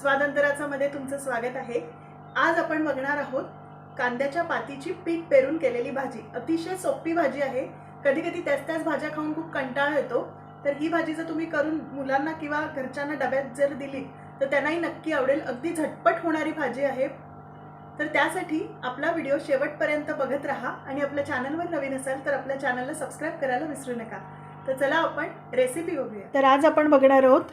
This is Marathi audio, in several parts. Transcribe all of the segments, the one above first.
स्वादंतराचामध्ये तुमचं स्वागत आहे. आज आपण बघणार आहोत कांद्याच्या पातीची पीठ पेरून केलेली भाजी. अतिशय सोपी भाजी आहे. कधी कधी त्याच त्याच भाज्या खाऊन खूप कंटाळा येतो. तर ही भाजी जर तुम्ही करून मुलांना किंवा घरच्यांना डब्यात जर दिली तर त्यांनाही नक्की आवडेल. अगदी झटपट होणारी भाजी आहे. तर त्यासाठी आपला व्हिडिओ शेवटपर्यंत बघत राहा आणि आपल्या चॅनलवर नवीन असाल तर आपल्या चॅनलला सबस्क्राईब करायला विसरू नका. तर चला आपण रेसिपी बघूया. तर आज आपण बघणार आहोत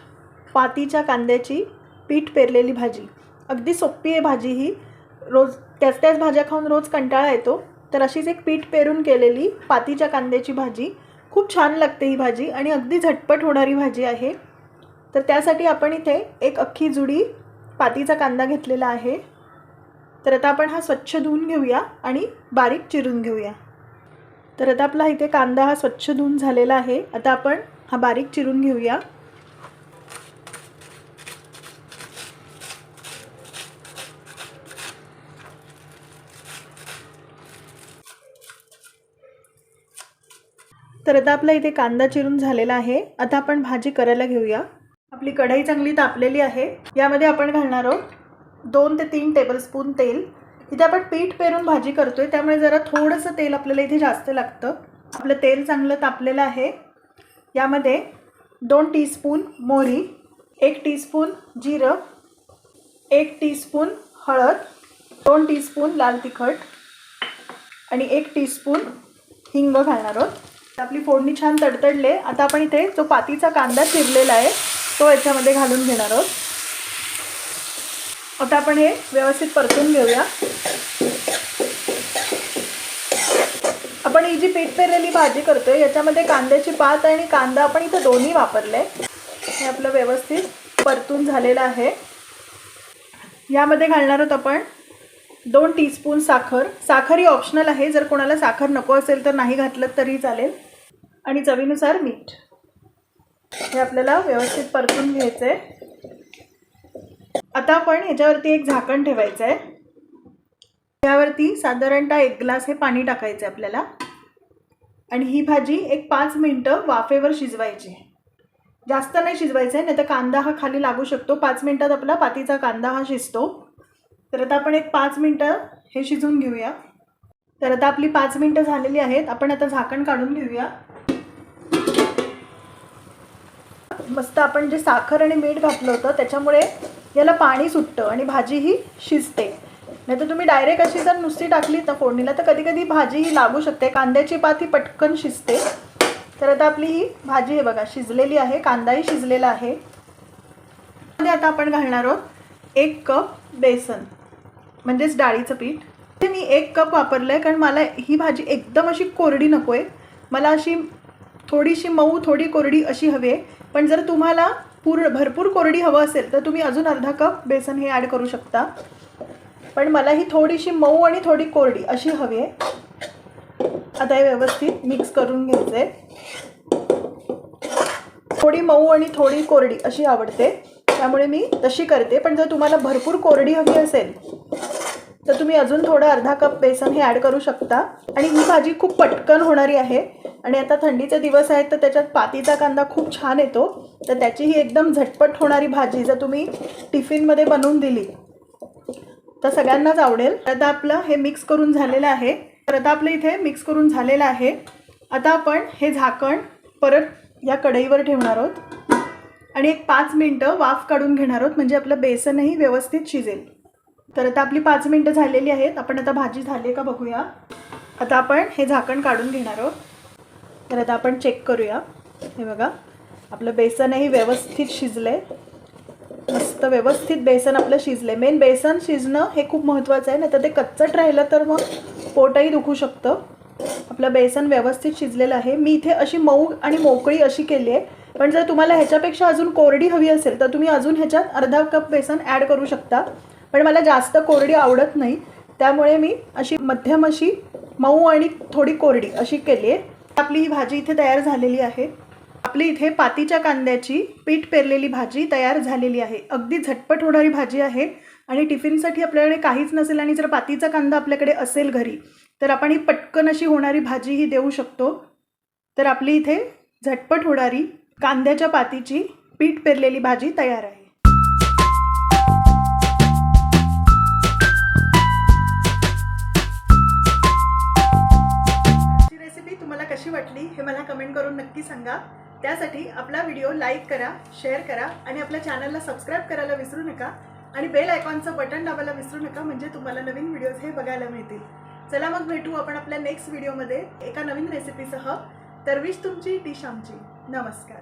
पातीच्या कांद्याची पीठ पेरलेली भाजी. अगदी सोपी आहे भाजी ही. रोज त्याच त्याच भाज्या खाऊन रोज कंटाळा येतो. तर अशीच एक पीठ पेरून केलेली पातीच्या कांद्याची भाजी. खूप छान लागते ही भाजी आणि अगदी झटपट होणारी भाजी आहे. तर त्यासाठी आपण इथे एक अख्खी जुडी पातीचा कांदा घेतलेला आहे. तर आता आपण हा स्वच्छ धुवून घेऊया आणि बारीक चिरून घेऊया. तर आता आपला इथे कांदा हा स्वच्छ धुवून झालेला आहे. आता आपण हा बारीक चिरून घेऊया. तर आता आपला इथे कांदा चिरून झालेला आहे. आता आपण भाजी करायला घेऊया. आपली कढई चांगली तापलेली आहे. यामध्ये आपण घालणार आहोत दोन ते तीन टेबलस्पून तेल. इथे आपण पीठ पेरून भाजी करतो आहे त्यामुळे जरा थोडंसं तेल आपल्याला इथे जास्त लागतं. आपलं तेल चांगलं तापलेलं आहे. यामध्ये दोन टीस्पून मोहरी एक टीस्पून जिरं एक टीस्पून हळद दोन टीस्पून लाल तिखट आणि एक टीस्पून हिंग घालणार आहोत. आपली फोडणी छान तडतडले. आता आपण इथे जो पातीचा कांदा चिरलेला आहे तो याच्यामध्ये घालून घेणार आहोत. आता आपण हे व्यवस्थित परतून घेऊया. आपण ही जी पीठ पेरलेली भाजी करतोय याच्यामध्ये कांद्याची पात आणि कांदा आपण इथं दोन्ही वापरले हे आपलं व्यवस्थित परतून झालेलं आहे. यामध्ये घालणार आहोत आपण दोन टीस्पून साखर. साखर ही ऑप्शनल आहे. जर कोणाला साखर नको असेल तर नाही घातलं तरी चालेल. आणि चवीनुसार मीठ. हे आपल्याला व्यवस्थित परतून घ्यायचं आहे आता आपण ह्याच्यावरती एक झाकण ठेवायचं आहे त्यावरती साधारणतः एक ग्लास हे पाणी टाकायचं आहे आपल्याला. आणि ही भाजी एक पाच मिनटं वाफेवर शिजवायची. जास्त नाही शिजवायचं आहे नाही तर कांदा हा खाली लागू शकतो. पाच मिनटात आपला पातीचा कांदा हा शिजतो. तर आता आपण एक पाच मिनटं हे शिजवून घेऊया. तर आता आपली पाच मिनटं झालेली आहेत. आपण आता झाकण काढून घेऊया. मस्त आपण जे साखर आणि मीठ घातलं होतं त्याच्यामुळे याला पाणी सुटतं आणि भाजी ही शिजते. नाही तर तुम्ही डायरेक्ट अशी जर नुसती टाकली तर फोडणीला तर कधी कधी भाजी ही लागू शकते. कांद्याची पात ही पटकन शिजते. तर आता आपली ही भाजी आहे बघा शिजलेली आहे. कांदाही शिजलेला आहे. आता आपण घालणार आहोत एक कप बेसन. म्हणजेच डाळीचं पीठ. ते मी एक कप वापरलं आहे कारण मला ही भाजी एकदम अशी कोरडी नको आहे मला अशी थोडीशी मऊ थोडी कोरडी अशी हवी आहे. पण जर तुम्हाला पूर्ण भरपूर कोरडी हवं असेल तर तुम्ही अजून अर्धा कप बेसन हे ॲड करू शकता. पण मला ही थोडीशी मऊ आणि थोडी कोरडी अशी हवी आहे. आता हे व्यवस्थित मिक्स करून घ्यायचं आहे थोडी मऊ आणि थोडी कोरडी अशी आवडते. त्यामुळे मी तशी करते. पण जर तुम्हाला भरपूर कोरडी हवी असेल तर तुम्ही अजून थोडं अर्धा कप बेसन हे ॲड करू शकता. आणि ही भाजी खूप पटकन होणारी आहे. आणि आता थंडीचे दिवस आहेत तर त्याच्यात पातीचा कांदा खूप छान येतो. तर त्याची ही एकदम झटपट होणारी भाजी जर तुम्ही टिफिनमध्ये बनवून दिली तर सगळ्यांनाच आवडेल. आता आपलं हे मिक्स करून झालेलं आहे. तर आता आपलं इथे मिक्स करून झालेलं आहे. आता आपण हे झाकण परत या कढईवर ठेवणार आहोत. आणि एक पाच मिनटं वाफ काढून घेणार आहोत म्हणजे आपलं बेसनही व्यवस्थित शिजेल. तर आता आपली पाच मिनटं झालेली आहेत. आपण आता भाजी झाली का बघूया. आता आपण हे झाकण काढून घेणार आहोत. तर आता आपण चेक करूया. हे बघा आपलं बेसनही व्यवस्थित शिजलं आहे मस्त व्यवस्थित बेसन आपलं शिजले मेन बेसन शिजणं हे खूप महत्त्वाचं आहे नाही तर ते कच्चट राहिलं तर मग पोटही दुखू शकतं. आपलं बेसन व्यवस्थित शिजलेलं आहे. मी इथे अशी मऊ आणि मोकळी अशी केली आहे. पण जर तुम्हाला ह्याच्यापेक्षा अजून कोरडी हवी असेल तर तुम्ही अजून ह्याच्यात अर्धा कप बेसन ॲड करू शकता. पण मला जास्त कोरडी आवडत नाही. त्यामुळे मी अशी मध्यम अशी मऊ आणि थोडी कोरडी अशी केली आहे. आपली ही भाजी इथे तयार झालेली आहे. आपली इथे पातीच्या कांद्याची पीठ पेरलेली भाजी तयार झालेली आहे. अगदी झटपट होणारी भाजी आहे आणि टिफिनसाठी आपल्याकडे काहीच नसेल आणि जर पातीचा कांदा आपल्याकडे असेल घरी तर आपण ही पटकन अशी होणारी भाजी ही देऊ शकतो. तर आपली इथे झटपट होणारी कांद्याच्या पातीची पीठ पेरलेली भाजी तयार आहे. रेसिपी तुम्हाला कशी वाटली हे मला कमेंट करून नक्की सांगा. त्यासाठी आपला व्हिडिओ लाईक करा शेअर करा आणि आपल्या चॅनलला सबस्क्राईब करायला विसरू नका आणि बेल आयकॉनचं बटन दाबायला विसरू नका म्हणजे तुम्हाला नवीन व्हिडिओज हे बघायला मिळतील. चला मग भेटू आपण आपल्या नेक्स्ट व्हिडिओमध्ये एका नवीन रेसिपीसह तरवीश तुमची डिश आमची. नमस्कार